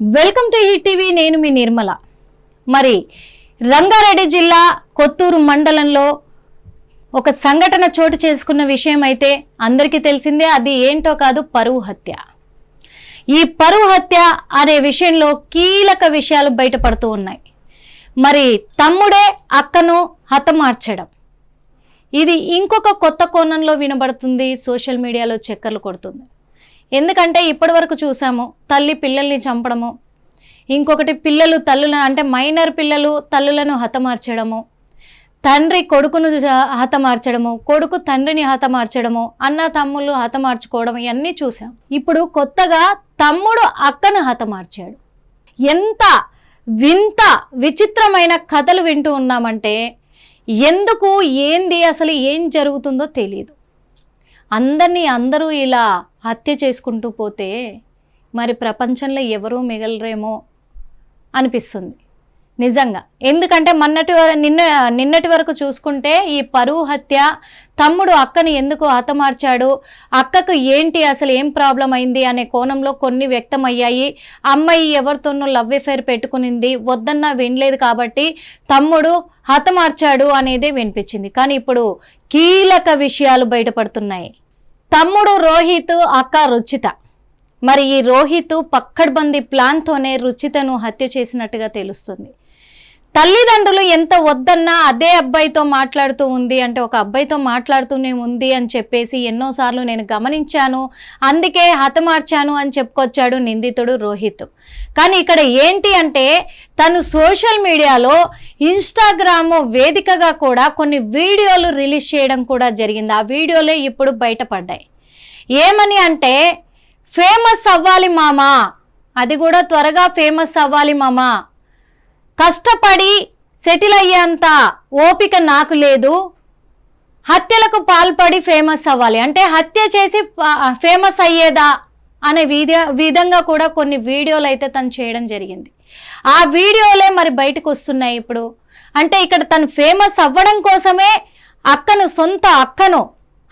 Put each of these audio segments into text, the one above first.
Welcome to hit TV నేను మీ నిర్మల. మరి రంగారెడ్డి జిల్లా కొత్తూరు మండలంలో ఒక సంఘటన చోటు చేసుకున్న విషయం అయితే అందరికీ తెలిసిందే అది ఏంటో కాదు పరువు హత్య. ఈ పరువు హత్య అనే విషయంలో కీలక విషయాలు బయటపడుతూ ఉన్నాయి. మరి తమ్ముడే అక్కను హతమార్చడం. ఇది ఇంకొక కొత్త కోణంలో వినబడుతుంది సోషల్ మీడియాలో చక్కర్లు కొడుతుంది. ఎందుకంటే ఇప్పటివరకు చూసాము తల్లి పిల్లల్ని చంపడము ఇంకొకటి పిల్లలు తల్లులను అంటే మైనర్ పిల్లలు తల్లులను హతమార్చడము తండ్రి కొడుకును హతమార్చడము కొడుకు తండ్రిని హతమార్చడము అన్న తమ్ముళ్ళు హతమార్చుకోవడం ఇవన్నీ చూసాం. ఇప్పుడు కొత్తగా తమ్ముడు అక్కను హతమార్చాడు. ఎంత వింత విచిత్రమైన కథలు వింటూ ఉన్నామంటే ఎందుకు ఏంది అసలు ఏం జరుగుతుందో తెలియదు అందరినీ అందరూ ఇలా హత్య చేసుకుంటూ పోతే మరి ప్రపంచంలో ఎవరూ మిగలరేమో అనిపిస్తుంది. నిజంగా. ఎందుకంటే మొన్నటి నిన్న నిన్నటి వరకు చూసుకుంటే ఈ పరువు హత్య తమ్ముడు అక్కని ఎందుకు హతమార్చాడు? అక్కకు ఏంటి అసలు ఏం ప్రాబ్లం అయింది అనే కోణంలో కొన్ని వ్యక్తమయ్యాయి. అమ్మాయి ఎవరితోనూ లవ్ ఎఫైర్ పెట్టుకునింది. వద్దన్నా వినలేదు కాబట్టి తమ్ముడు హతమార్చాడు అనేది వినిపించింది. కానీ ఇప్పుడు కీలక విషయాలు బయటపడుతున్నాయి. తమ్ముడు రోహిత్ అక్క రుచిత. మరి ఈ రోహిత్ పక్కడ్బందీ ప్లాన్తోనే రుచితను హత్య చేసినట్టుగా తెలుస్తుంది. తల్లిదండ్రులు ఎంత వద్దన్నా అదే అబ్బాయితో మాట్లాడుతూ ఉంది అంటే ఒక అబ్బాయితో మాట్లాడుతూనే ఉంది అని చెప్పేసి ఎన్నోసార్లు నేను గమనించాను. అందుకే హతమార్చాను అని చెప్పుకొచ్చాడు నిందితుడు రోహిత్. కానీ ఇక్కడ ఏంటి అంటే తను సోషల్ మీడియాలో ఇన్స్టాగ్రామ్ వేదికగా కూడా కొన్ని వీడియోలు రిలీజ్ చేయడం కూడా జరిగింది. ఆ వీడియోలే ఇప్పుడు బయటపడ్డాయి. ఏమని అంటే ఫేమస్ అవ్వాలి మామా? అది కూడా త్వరగా ఫేమస్ అవ్వాలి మామా? కష్టపడి సెటిల్ అయ్యేంత ఓపిక నాకు లేదు. హత్యలకు పాల్పడి ఫేమస్ అవ్వాలి. అంటే హత్య చేసి ఫేమస్ అయ్యేదా అనే విధ విధంగా కూడా కొన్ని వీడియోలు అయితే తను చేయడం జరిగింది. ఆ వీడియోలే మరి బయటకు వస్తున్నాయి ఇప్పుడు. అంటే ఇక్కడ తను ఫేమస్ అవ్వడం కోసమే అక్కను సొంత అక్కను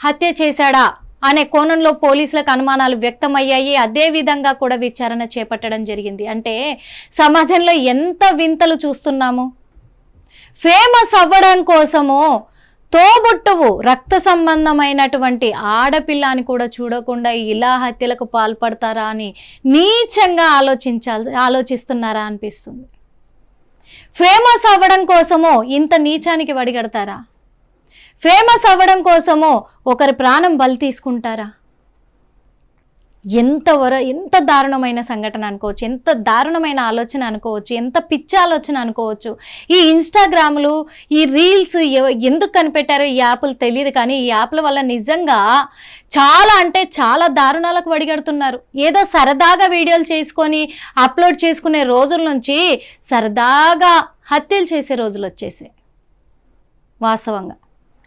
హత్య చేశాడా? అనే కోణంలో పోలీసులకు అనుమానాలు వ్యక్తమయ్యాయి. అదే విధంగా కూడా విచారణ చేపట్టడం జరిగింది. అంటే సమాజంలో ఎంత వింతలు చూస్తున్నాము? ఫేమస్ అవ్వడం కోసము తోబుట్టువు రక్త సంబంధమైనటువంటి ఆడపిల్ల అని కూడా చూడకుండా ఇలా హత్యలకు పాల్పడతారా అని నీచంగా ఆలోచించాల్సి ఆలోచిస్తున్నారా అనిపిస్తుంది. ఫేమస్ అవ్వడం కోసము ఇంత నీచానికి వడిగడతారా? ఫేమస్ అవ్వడం కోసమో ఒకరి ప్రాణం బలి తీసుకుంటారా? ఎంతవర ఎంత దారుణమైన సంఘటన అనుకోవచ్చు ఎంత దారుణమైన ఆలోచన అనుకోవచ్చు ఎంత పిచ్చి ఆలోచన అనుకోవచ్చు. ఈ ఇన్స్టాగ్రామ్లు ఈ రీల్స్ ఎవ- ఎందుకు కనిపెట్టారో ఈ యాప్లు తెలియదు కానీ ఈ యాప్ల వల్ల నిజంగా చాలా అంటే చాలా దారుణాలకు వడిగడుతున్నారు. ఏదో సరదాగా వీడియోలు చేసుకొని అప్లోడ్ చేసుకునే రోజుల నుంచి సరదాగా హత్యలు చేసే రోజులు వచ్చేసాయి. వాస్తవంగా.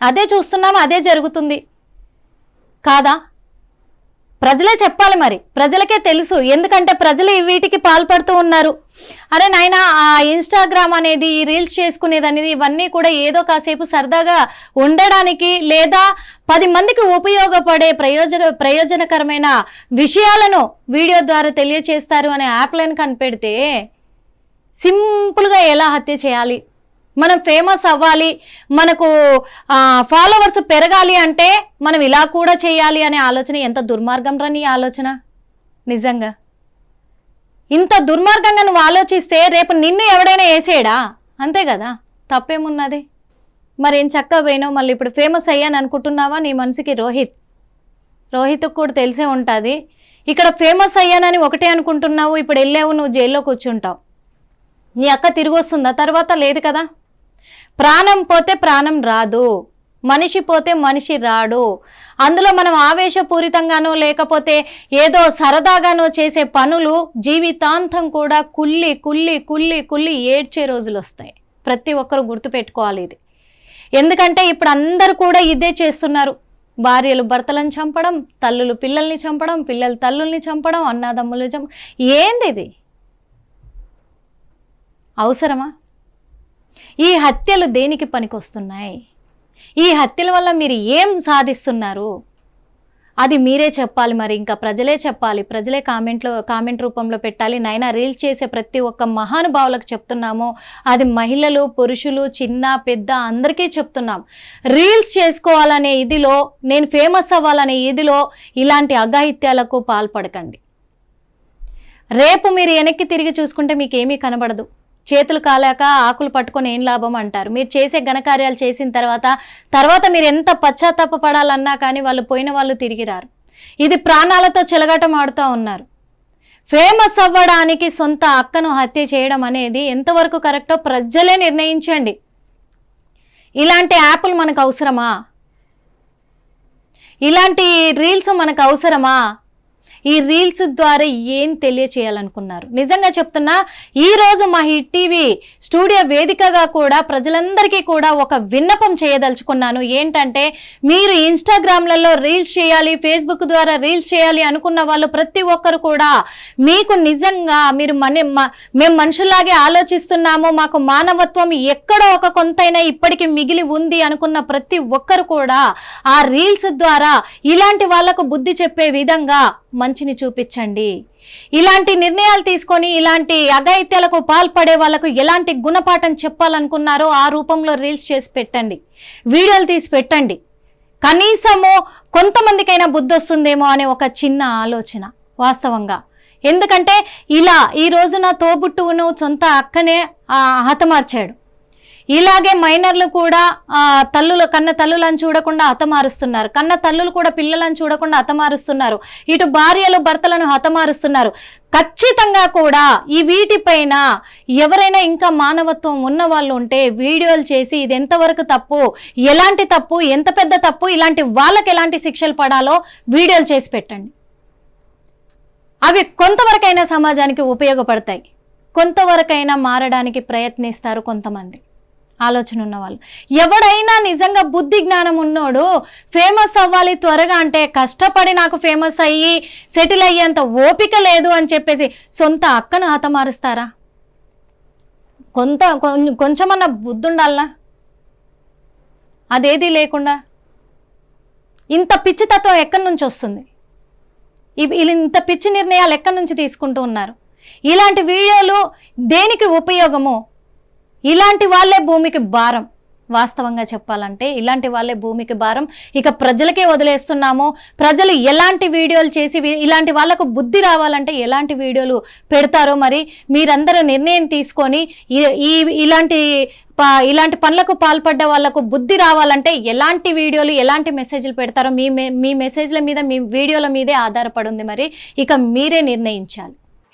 అదే చూస్తున్నాం అదే జరుగుతుంది. కాదా? ప్రజలే చెప్పాలి మరి. ప్రజలకే తెలుసు. ఎందుకంటే ప్రజలు వీటికి పాల్పడుతూ ఉన్నారు. అరే నాయన ఆ ఇన్స్టాగ్రామ్ అనేది ఈ రీల్స్ చేసుకునేది అనేది ఇవన్నీ కూడా ఏదో కాసేపు సరదాగా ఉండడానికి లేదా పది మందికి ఉపయోగపడే ప్రయోజన ప్రయోజనకరమైన విషయాలను వీడియో ద్వారా తెలియచేస్తారు అనే యాప్లను కనిపెడితే సింపుల్గా ఎలా హత్య చేయాలి? మనం ఫేమస్ అవ్వాలి మనకు ఫాలోవర్స్ పెరగాలి అంటే మనం ఇలా కూడా చేయాలి అనే ఆలోచన ఎంత దుర్మార్గం రాని ఆలోచన? నిజంగా. ఇంత దుర్మార్గంగా నువ్వు ఆలోచిస్తే రేపు నిన్ను ఎవడైనా వేసేయడా అంతే కదా? తప్పేమున్నది? మరి ఏం చక్కగా పోయినావు? మళ్ళీ ఇప్పుడు ఫేమస్ అయ్యాను అనుకుంటున్నావా నీ మనసుకి రోహిత్? రోహిత్కు కూడా తెలిసే ఉంటుంది. ఇక్కడ ఫేమస్ అయ్యానని ఒకటే అనుకుంటున్నావు ఇప్పుడు వెళ్ళావు నువ్వు జైల్లో కూర్చుంటావు. నీ అక్క తిరిగి వస్తుందా? తర్వాత లేదు కదా? ప్రాణం పోతే ప్రాణం రాదు మనిషి పోతే మనిషి రాడు. అందులో మనం ఆవేశపూరితంగానో లేకపోతే ఏదో సరదాగానో చేసే పనులు జీవితాంతం కూడా కుల్లి కుల్లి కుల్లి కుల్లి ఏడ్చే రోజులు వస్తాయి. ప్రతి ఒక్కరు గుర్తుపెట్టుకోవాలి ఇది. ఎందుకంటే ఇప్పుడు అందరూ కూడా ఇదే చేస్తున్నారు. భార్యలు భర్తలను చంపడం తల్లులు పిల్లల్ని చంపడం పిల్లలు తల్లుల్ని చంపడం అన్నాదమ్ములు చంప ఏంది ఇది? అవసరమా? ఈ హత్యలు దేనికి పనికొస్తున్నాయి? ఈ హత్యల వల్ల మీరు ఏం సాధిస్తున్నారు? అది మీరే చెప్పాలి మరి ఇంకా ప్రజలే చెప్పాలి. ప్రజలే కామెంట్లో కామెంట్ రూపంలో పెట్టాలి. నైనా రీల్స్ చేసే ప్రతి ఒక్క మహానుభావులకు చెప్తున్నాము. అది మహిళలు పురుషులు చిన్న పెద్ద అందరికీ చెప్తున్నాం. రీల్స్ చేసుకోవాలనే ఇదిలో నేను ఫేమస్ అవ్వాలనే ఇదిలో ఇలాంటి అఘాయిత్యాలకు పాల్పడకండి. రేపు మీరు వెనక్కి తిరిగి చూసుకుంటే మీకు ఏమీ కనబడదు. చేతులు కాలాక ఆకులు పట్టుకొని ఏం లాభం అంటారు? మీరు చేసే ఘనకార్యాలు చేసిన తర్వాత తర్వాత మీరు ఎంత పశ్చాత్తాప పడాలన్నా కానీ వాళ్ళు పోయిన వాళ్ళు తిరిగి రారు ఇది ప్రాణాలతో చెలగటం ఆడుతూ ఉన్నారు. ఫేమస్ అవ్వడానికి సొంత అక్కను హత్య చేయడం అనేది ఎంతవరకు కరెక్టో ప్రజలే నిర్ణయించండి. ఇలాంటి యాప్లు మనకు అవసరమా? ఇలాంటి రీల్స్ మనకు అవసరమా? ఈ రీల్స్ ద్వారా ఏం తెలియచేయాలనుకున్నారు? నిజంగా చెప్తున్నా ఈ రోజు మా హిట్ టీవీ స్టూడియో వేదికగా కూడా ప్రజలందరికీ కూడా ఒక విన్నపం చేయదలుచుకున్నాను. ఏంటంటే మీరు ఇన్స్టాగ్రామ్లలో రీల్స్ చేయాలి ఫేస్బుక్ ద్వారా రీల్స్ చేయాలి అనుకున్న వాళ్ళు ప్రతి ఒక్కరు కూడా మీకు నిజంగా మీరు మన మేము మనుషుల్లాగే ఆలోచిస్తున్నాము మాకు మానవత్వం ఎక్కడో ఒక కొంతైనా ఇప్పటికీ మిగిలి ఉంది అనుకున్న ప్రతి ఒక్కరు కూడా ఆ రీల్స్ ద్వారా ఇలాంటి వాళ్ళకు బుద్ధి చెప్పే విధంగా మంచిని చూపించండి. ఇలాంటి నిర్ణయాలు తీసుకొని ఇలాంటి అఘాయిత్యాలకు పాల్పడే వాళ్ళకు ఎలాంటి గుణపాఠం చెప్పాలనుకున్నారో ఆ రూపంలో రీల్స్ చేసి పెట్టండి. వీడియోలు తీసి పెట్టండి. కనీసము కొంతమందికైనా బుద్ధి వస్తుందేమో అనే ఒక చిన్న ఆలోచన వాస్తవంగా. ఎందుకంటే ఇలా ఈ రోజున నా తోబుట్టువును సొంత అక్కనే హతమార్చాడు. ఇలాగే మైనర్లు కూడా తల్లుల తల్లులు కన్న తల్లులను చూడకుండా హతమారుస్తున్నారు. కన్న తల్లులు కూడా పిల్లలను చూడకుండా హతమారుస్తున్నారు. ఇటు భార్యలు భర్తలను హతమారుస్తున్నారు. ఖచ్చితంగా కూడా ఈ వీటిపైన ఎవరైనా ఇంకా మానవత్వం ఉన్న వాళ్ళు ఉంటే వీడియోలు చేసి ఇది ఎంతవరకు తప్పు ఎలాంటి తప్పు ఎంత పెద్ద తప్పు ఇలాంటి వాళ్ళకి ఎలాంటి శిక్షలు పడాలో వీడియోలు చేసి పెట్టండి. అవి కొంతవరకైనా సమాజానికి ఉపయోగపడతాయి. కొంతవరకైనా మారడానికి ప్రయత్నిస్తారు కొంతమంది. ఆలోచన ఉన్న వాళ్ళు ఎవడైనా నిజంగా బుద్ధి జ్ఞానం ఉన్నోడు ఫేమస్ అవ్వాలి త్వరగా అంటే కష్టపడి నాకు ఫేమస్ అయ్యి సెటిల్ అయ్యేంత ఓపిక లేదు అని చెప్పేసి సొంత అక్కను హతమారుస్తారా? కొంత కొంచెమన్నా బుద్ధి ఉండాలనా అదేది లేకుండా? ఇంత పిచ్చితత్వం ఎక్కడి నుంచి వస్తుంది? ఇవి- ఇంత పిచ్చి నిర్ణయాలు ఎక్కడి నుంచి తీసుకుంటూ ఉన్నారు? ఇలాంటి వీడియోలు దేనికి ఉపయోగము? ఇలాంటి వాళ్ళే భూమికి భారం. వాస్తవంగా చెప్పాలంటే ఇలాంటి వాళ్ళే భూమికి భారం. ఇక ప్రజలకే వదిలేస్తున్నాము. ప్రజలు ఎలాంటి వీడియోలు చేసి ఇలాంటి వాళ్ళకు బుద్ధి రావాలంటే ఎలాంటి వీడియోలు పెడతారో మరి మీరందరూ నిర్ణయం తీసుకొని ఈ- ఈ ఇలాంటి ప- ఇలాంటి పనులకు పాల్పడ్డ వాళ్ళకు బుద్ధి రావాలంటే ఎలాంటి వీడియోలు ఎలాంటి మెసేజ్లు పెడతారో మీ మీ మెసేజ్ల మీద మీ వీడియోల మీదే ఆధారపడి ఉంది మరి. ఇక మీరే నిర్ణయించాలి.